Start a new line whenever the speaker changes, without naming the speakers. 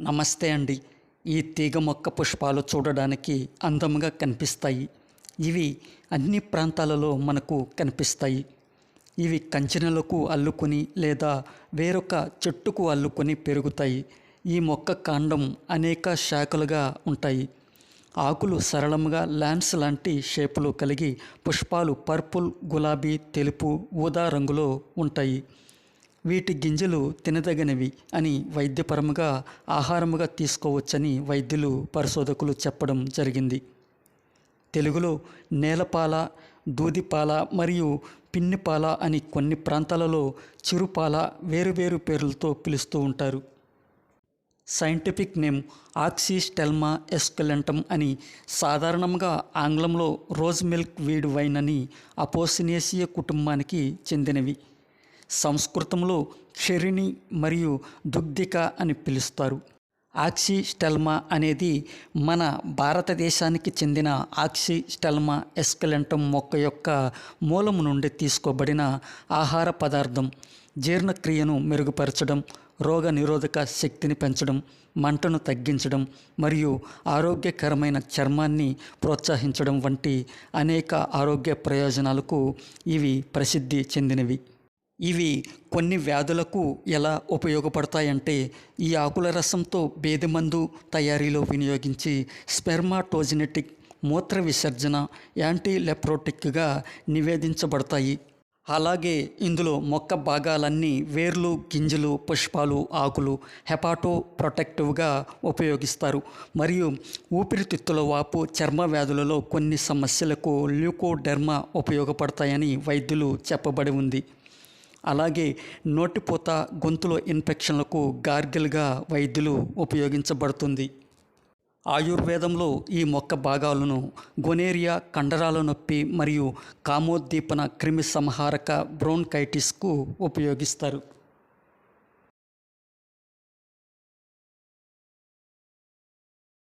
నమస్తే అండి. ఈ తీగ మొక్క పుష్పాలు చూడడానికి అందంగా కనిపిస్తాయి. ఇవి అన్ని ప్రాంతాలలో మనకు కనిపిస్తాయి. ఇవి కంచెనలకు అల్లుకొని లేదా వేరొక చెట్టుకు అల్లుకొని పెరుగుతాయి. ఈ మొక్క కాండం అనేక శాఖలుగా ఉంటాయి. ఆకులు సరళంగా ల్యాన్స్ లాంటి షేపులు కలిగి పుష్పాలు పర్పుల్ గులాబీ తెలుపు ఊదా రంగులో ఉంటాయి. వీటి గింజలు తినదగినవి అని వైద్యపరముగా ఆహారముగా తీసుకోవచ్చని వైద్యులు పరిశోధకులు చెప్పడం జరిగింది. తెలుగులో నేలపాల దూదిపాల మరియు పిన్నిపాల అని కొన్ని ప్రాంతాలలో చిరుపాల వేరువేరు పేర్లతో పిలుస్తూ ఉంటారు. సైంటిఫిక్ నేమ్ ఆక్సిస్టెల్మా ఎస్కెలెంటం అని సాధారణంగా ఆంగ్లంలో రోజ్ మిల్క్ వీడ్ వైన్ అని అపోసినేసియ కుటుంబానికి చెందినవి. సంస్కృతంలో క్షరిణి మరియు దుగ్ధిక అని పిలుస్తారు. ఆక్సిస్టెల్మా అనేది మన భారతదేశానికి చెందిన ఆక్సిస్టెల్మా ఎస్కలెంటం మొక్క యొక్క మూలము నుండి తీసుకోబడిన ఆహార పదార్థం. జీర్ణక్రియను మెరుగుపరచడం రోగ నిరోధక శక్తిని పెంచడం మంటను తగ్గించడం మరియు ఆరోగ్యకరమైన చర్మాన్ని ప్రోత్సహించడం వంటి అనేక ఆరోగ్య ప్రయోజనాలకు ఇవి ప్రసిద్ధి చెందినవి. ఇవి కొన్ని వ్యాధులకు ఎలా ఉపయోగపడతాయంటే ఈ ఆకుల రసంతో బేదిమందు తయారీలో వినియోగించి స్పెర్మాటోజెనెటిక్ మూత్ర విసర్జన యాంటీ లెప్రోటిక్గా నివేదించబడతాయి. అలాగే ఇందులో మొక్క భాగాలన్నీ వేర్లు గింజలు పుష్పాలు ఆకులు హెపాటో ప్రొటెక్టివ్గా ఉపయోగిస్తారు. మరియు ఊపిరితిత్తుల వాపు చర్మ వ్యాధులలో కొన్ని సమస్యలకు ల్యూకోడెర్మా ఉపయోగపడతాయని వైద్యులు చెప్పబడి ఉంది. అలాగే నోటిపూత గొంతులో ఇన్ఫెక్షన్లకు గార్గిల్గా వైద్యులు ఉపయోగించబడుతుంది. ఆయుర్వేదంలో ఈ మొక్క భాగాలను గొనేరియా కండరాల నొప్పి మరియు కామోద్దీపన క్రిమి సంహారక బ్రోన్కైటిస్కు ఉపయోగిస్తారు.